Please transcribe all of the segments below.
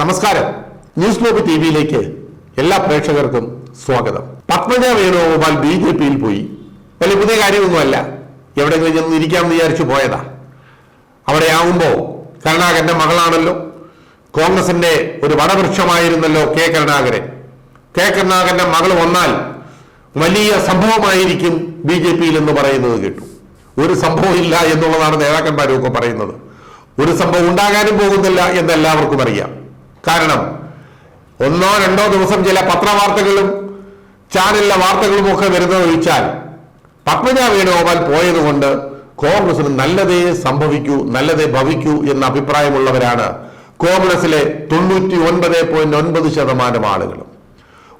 നമസ്കാരം. News globe T വിയിലേക്ക് എല്ലാ പ്രേക്ഷകർക്കും സ്വാഗതം. പത്മജ വേണുഗോപാൽ ബി ജെ പിയിൽ പോയി. വലിയ പുതിയ കാര്യമൊന്നുമല്ല. എവിടെയെങ്കിലും ചെന്ന് ഇരിക്കാമെന്ന് വിചാരിച്ചു പോയതാ. അവിടെ ആവുമ്പോ കരുണാകരന്റെ മകളാണല്ലോ. കോൺഗ്രസിന്റെ ഒരു വടവൃക്ഷമായിരുന്നല്ലോ കെ കരുണാകരൻ. കെ കരുണാകരന്റെ മകൾ വന്നാൽ വലിയ സംഭവമായിരിക്കും ബി ജെ പിയിൽ എന്ന് പറയുന്നത് കേട്ടു. ഒരു സംഭവം ഇല്ല എന്നുള്ളതാണ് നേതാക്കന്മാരും ഒക്കെ പറയുന്നത്. ഒരു സംഭവം ഉണ്ടാകാനും പോകുന്നില്ല എന്ന് എല്ലാവർക്കും അറിയാം. കാരണം ഒന്നോ രണ്ടോ ദിവസം ചില പത്രവാർത്തകളും ചാനലിലെ വാർത്തകളും ഒക്കെ വരുന്നത് ഒഴിച്ചാൽ പത്മജ വേണുഗോപാൽ പോയതുകൊണ്ട് കോൺഗ്രസിന് നല്ലതേ സംഭവിക്കൂ നല്ലതേ ഭവിക്കൂ എന്ന അഭിപ്രായമുള്ളവരാണ് കോൺഗ്രസിലെ തൊണ്ണൂറ്റി ഒൻപത് പോയിന്റ് ഒൻപത് ശതമാനം ആളുകളും.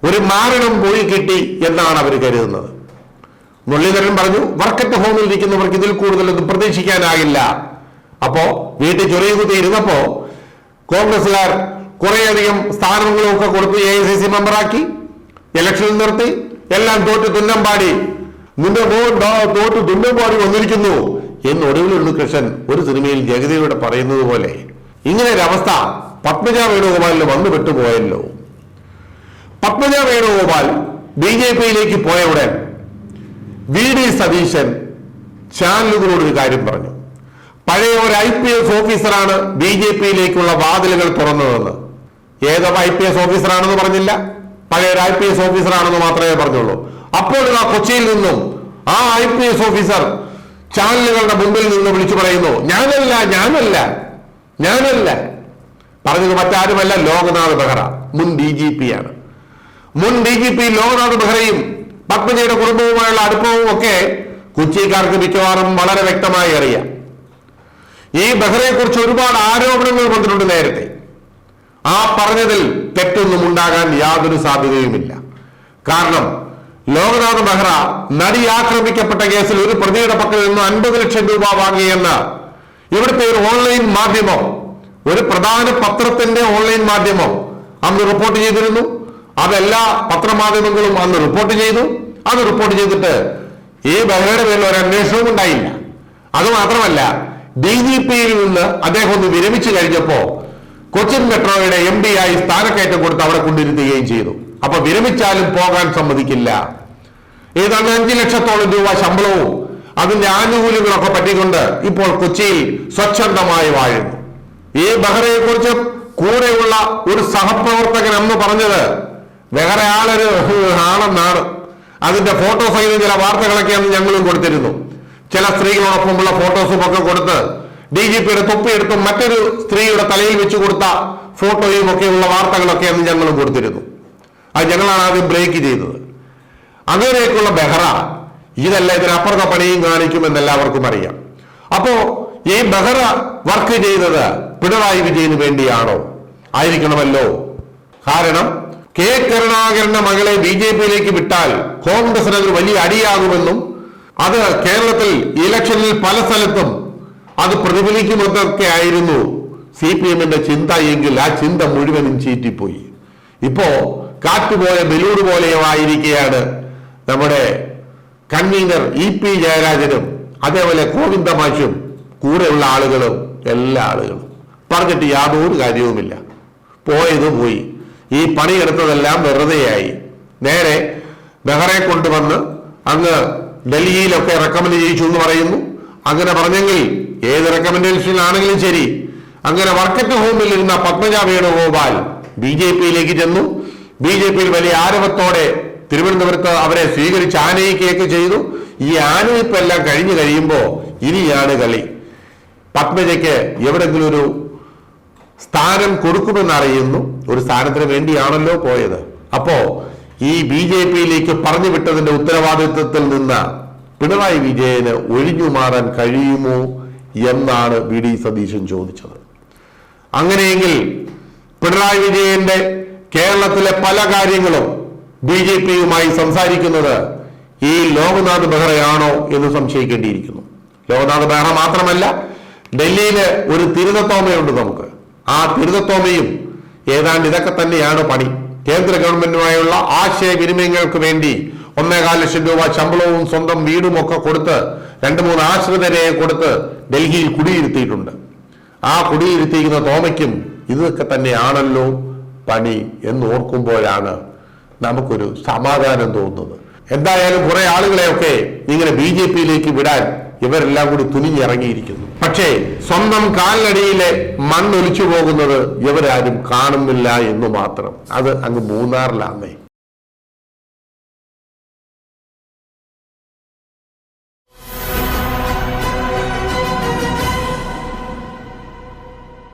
ഒരു മാരണം പോയി കിട്ടി എന്നാണ് അവർ കരുതുന്നത്. മുരളീധരൻ പറഞ്ഞു വർക്കറ്റ് ഹോമിൽ ഇരിക്കുന്നവർക്ക് ഇതിൽ കൂടുതലൊന്നും പ്രതീക്ഷിക്കാനാകില്ല. അപ്പോ വീട്ടിൽ ചൊറിയുകുത്തി ഇരുന്നപ്പോ കോൺഗ്രസുകാർ കുറേയധികം സ്ഥാനങ്ങളും ഒക്കെ കൊടുത്ത് എ ഐ സി സി മെമ്പറാക്കി ഇലക്ഷനിൽ നിർത്തി എല്ലാം തോറ്റ് തുന്നമ്പാടി നിന്റെ തോറ്റു തുന്നമ്പാടി വന്നിരിക്കുന്നു. എന്ന് ഒടുവിൽ ഉണ്ണികൃഷ്ണൻ ഒരു സിനിമയിൽ ജഗതിയോട് പറയുന്നത് പോലെ. ഇങ്ങനെ ഒരവസ്ഥ പത്മജ വേണുഗോപാലിന് വന്നു പെട്ടുപോയല്ലോ പത്മജ വേണുഗോപാൽ ബി ജെ പിയിലേക്ക് പോയ ഉടൻ വി ഡി സതീശൻ ചാനലുകളോട് ഒരു കാര്യം പറഞ്ഞു. പഴയ ഒരു ഐ പി എസ് ഓഫീസറാണ് ബി ജെ പിയിലേക്കുള്ള വാതിലുകൾ തുറന്നതെന്ന്. ഏതോ ഐ പി എസ് ഓഫീസറാണെന്ന് പറഞ്ഞില്ല. പഴയ ഒരു ഐ പി എസ് ഓഫീസറാണെന്ന് മാത്രമേ പറഞ്ഞുള്ളൂ. അപ്പോൾ ആ കൊച്ചിയിൽ നിന്നും ആ ഐ പി എസ് ഓഫീസർ ചാനലുകളുടെ മുമ്പിൽ നിന്ന് വിളിച്ചു പറയുന്നു ഞാനല്ല ഞാനല്ല ഞാനല്ല. പറഞ്ഞത് മറ്റാരുമല്ല ലോകനാഥ് ബെഹ്റ മുൻ ഡി ജി പി ആണ്. മുൻ ഡി ജി പി ലോകനാഥ് ബെഹ്റയും പത്മജിയുടെ കുടുംബവുമായുള്ള അടുപ്പവും ഒക്കെ കൊച്ചിക്കാർക്ക് മിക്കവാറും വളരെ വ്യക്തമായി അറിയാം. ഈ ബെഹ്റയെ കുറിച്ച് ഒരുപാട് ആരോപണങ്ങൾ വന്നിട്ടുണ്ട് നേരത്തെ. ആ പറഞ്ഞതിൽ തെറ്റൊന്നും ഉണ്ടാകാൻ യാതൊരു സാധ്യതയുമില്ല. കാരണം ലോകനാഥ് ബെഹ്റ നടി ആക്രമിക്കപ്പെട്ട കേസിൽ ഒരു പ്രതിയുടെ പക്കൽ നിന്ന് അൻപത് ലക്ഷം രൂപ വാങ്ങിയെന്ന് ഇവിടുത്തെ ഒരു ഓൺലൈൻ മാധ്യമം ഒരു പ്രധാന പത്രത്തിന്റെ ഓൺലൈൻ മാധ്യമം അന്ന് റിപ്പോർട്ട് ചെയ്തിരുന്നു. അതെല്ലാ പത്രമാധ്യമങ്ങളും അന്ന് റിപ്പോർട്ട് ചെയ്തു. അത് റിപ്പോർട്ട് ചെയ്തിട്ട് ഈ ബെഹ്റയുടെ പേരിൽ ഒരു അന്വേഷണവും ഉണ്ടായില്ല. അത് മാത്രമല്ല ഡി ജി പിയിൽ നിന്ന് അദ്ദേഹം ഒന്ന് വിരമിച്ചു കഴിഞ്ഞപ്പോ കൊച്ചിൻ മെട്രോയുടെ എം ഡി ആയി സ്ഥാനക്കയറ്റം കൊടുത്ത് അവിടെ കൊണ്ടിരുത്തുകയും ചെയ്തു. അപ്പൊ വിരമിച്ചാലും പോകാൻ സമ്മതിക്കില്ല. ഏതാണ്ട് അഞ്ചു ലക്ഷത്തോളം രൂപ ശമ്പളവും അതിന്റെ ആനുകൂല്യങ്ങളൊക്കെ പറ്റിക്കൊണ്ട് ഇപ്പോൾ കൊച്ചിയിൽ സ്വച്ഛന്തമായി വാഴുന്നു. ഈ ബഹ്റയെ കുറിച്ച് കൂടെയുള്ള ഒരു സഹപ്രവർത്തകൻ എന്ന് പറഞ്ഞത് വേറെ ആളൊരു ആണെന്നാണ് അതിന്റെ ഫോട്ടോ സഹിതം ചില വാർത്തകളൊക്കെ അന്ന് ഞങ്ങളും കൊടുത്തിരുന്നു. ചില സ്ത്രീകളോടൊപ്പമുള്ള ഫോട്ടോസും ഒക്കെ കൊടുത്ത് ഡി ജി പിയുടെ തൊപ്പിയെടുത്ത് മറ്റൊരു സ്ത്രീയുടെ തലയിൽ വെച്ചു കൊടുത്ത ഫോട്ടോയും ഒക്കെയുള്ള വാർത്തകളൊക്കെ അന്ന് ഞങ്ങളും കൊടുത്തിരുന്നു. അത് ഞങ്ങളാണ് ആദ്യം ബ്രേക്ക് ചെയ്തത്. അങ്ങനെയൊക്കെയുള്ള ബെഹ്റ ഇതല്ല ഇതിനപ്പുറത്തെ പണിയും കാണിക്കുമെന്ന് എല്ലാവർക്കും അറിയാം. അപ്പോ ഈ ബെഹ്റ വർക്ക് ചെയ്തത് പിണറായി വിജയന് വേണ്ടിയാണോ? ആയിരിക്കണമല്ലോ. കാരണം കെ കരുണാകരന്റെ മകളെ ബി ജെ പിയിലേക്ക് വിട്ടാൽ കോൺഗ്രസിന് അതൊരു വലിയ അടിയാകുമെന്നും അത് കേരളത്തിൽ ഇലക്ഷനിൽ പല സ്ഥലത്തും അത് പ്രതിഫലിക്കുന്നതൊക്കെ ആയിരുന്നു സി പി എമ്മിന്റെ ചിന്ത എങ്കിൽ ആ ചിന്ത മുഴുവനും ചീറ്റിപ്പോയി. ഇപ്പോ കാറ്റുപോയ ബലൂർ പോലെയോ ആയിരിക്കുകയാണ് നമ്മുടെ കൺവീനർ ഇ പി ജയരാജനും അതേപോലെ ഗോവിന്ദമാഷും കൂടെയുള്ള ആളുകളും എല്ലാ ആളുകളും. പറഞ്ഞിട്ട് യാതൊരു കാര്യവുമില്ല. പോയത് പോയി. ഈ പണിയെടുത്തതെല്ലാം വെറുതെയായി. നേരെ ബെഹ്റെ കൊണ്ടുവന്ന് അങ്ങ് ഡൽഹിയിലൊക്കെ റെക്കമെൻഡ് ചെയ്യിച്ചു എന്ന് പറയുന്നു. അങ്ങനെ പറഞ്ഞെങ്കിൽ ഏത് റെക്കമെൻഡേഷനിൽ ആണെങ്കിലും ശരി. അങ്ങനെ വർക്കറ്റ് ഹോമിൽ ഇരുന്ന പത്മജ വേണുഗോപാൽ ബി ജെ പിയിലേക്ക് ചെന്നു. ബി ജെ പിയിൽ വലിയ ആരവത്തോടെ തിരുവനന്തപുരത്ത് അവരെ സ്വീകരിച്ച് ആനയിക്കുകയൊക്കെ ചെയ്തു. ഈ ആനയിപ്പെല്ലാം കഴിഞ്ഞു കഴിയുമ്പോൾ ഇനിയാണ് കളി. പത്മജയ്ക്ക് എവിടെങ്കിലും ഒരു സ്ഥാനം കൊടുക്കുമെന്നറിയുന്നു ഒരു സ്ഥാനത്തിന് വേണ്ടിയാണല്ലോ പോയത്. അപ്പോ ഈ ബി ജെ പിയിലേക്ക് പറഞ്ഞു വിട്ടതിന്റെ ഉത്തരവാദിത്വത്തിൽ നിന്ന് പിണറായി വിജയന് ഒഴിഞ്ഞു മാറാൻ കഴിയുമോ? എന്നാണ് വി ഡി സതീശൻ ചോദിച്ചത്. അങ്ങനെയെങ്കിൽ പിണറായി വിജയന്റെ കേരളത്തിലെ പല കാര്യങ്ങളും ബി ജെ പിയുമായി സംസാരിക്കുന്നത് ഈ ലോക്നാഥ് ബെഹ്റയാണോ എന്ന് സംശയിക്കേണ്ടിയിരിക്കുന്നു. ലോക്നാഥ് ബെഹ്റ മാത്രമല്ല ഡൽഹിയിൽ ഒരു തിരുതത്തോമയുണ്ട് നമുക്ക്. ആ തിരുതത്തോമയും ഏതാണ്ട് ഇതൊക്കെ തന്നെയാണ് പണി. കേന്ദ്ര ഗവൺമെന്റുമായുള്ള ആശയവിനിമയങ്ങൾക്ക് വേണ്ടി ഒന്നേകാൽ ലക്ഷം രൂപ ശമ്പളവും സ്വന്തം വീടും ഒക്കെ കൊടുത്ത് രണ്ട് മൂന്ന് ആശ്രിതരെ കൊടുത്ത് ഡൽഹിയിൽ കുടിയിരുത്തിയിട്ടുണ്ട്. ആ കുടിയിരുത്തിയിരിക്കുന്ന തോമയ്ക്കും ഇതൊക്കെ തന്നെയാണല്ലോ പണി എന്ന് ഓർക്കുമ്പോഴാണ് നമുക്കൊരു സമാധാനം തോന്നുന്നത്. എന്തായാലും കുറെ ആളുകളെയൊക്കെ ഇങ്ങനെ ബി ജെ പിയിലേക്ക് വിടാൻ ഇവരെല്ലാം കൂടി തുനിഞ്ഞിറങ്ങിയിരിക്കുന്നു. പക്ഷേ സ്വന്തം കാലിനടിയിലെ മണ്ണൊലിച്ചു പോകുന്നത് ഇവരാരും കാണുന്നില്ല എന്ന് മാത്രം. അത് അങ്ങ് മൂന്നാറിലാന്നേ.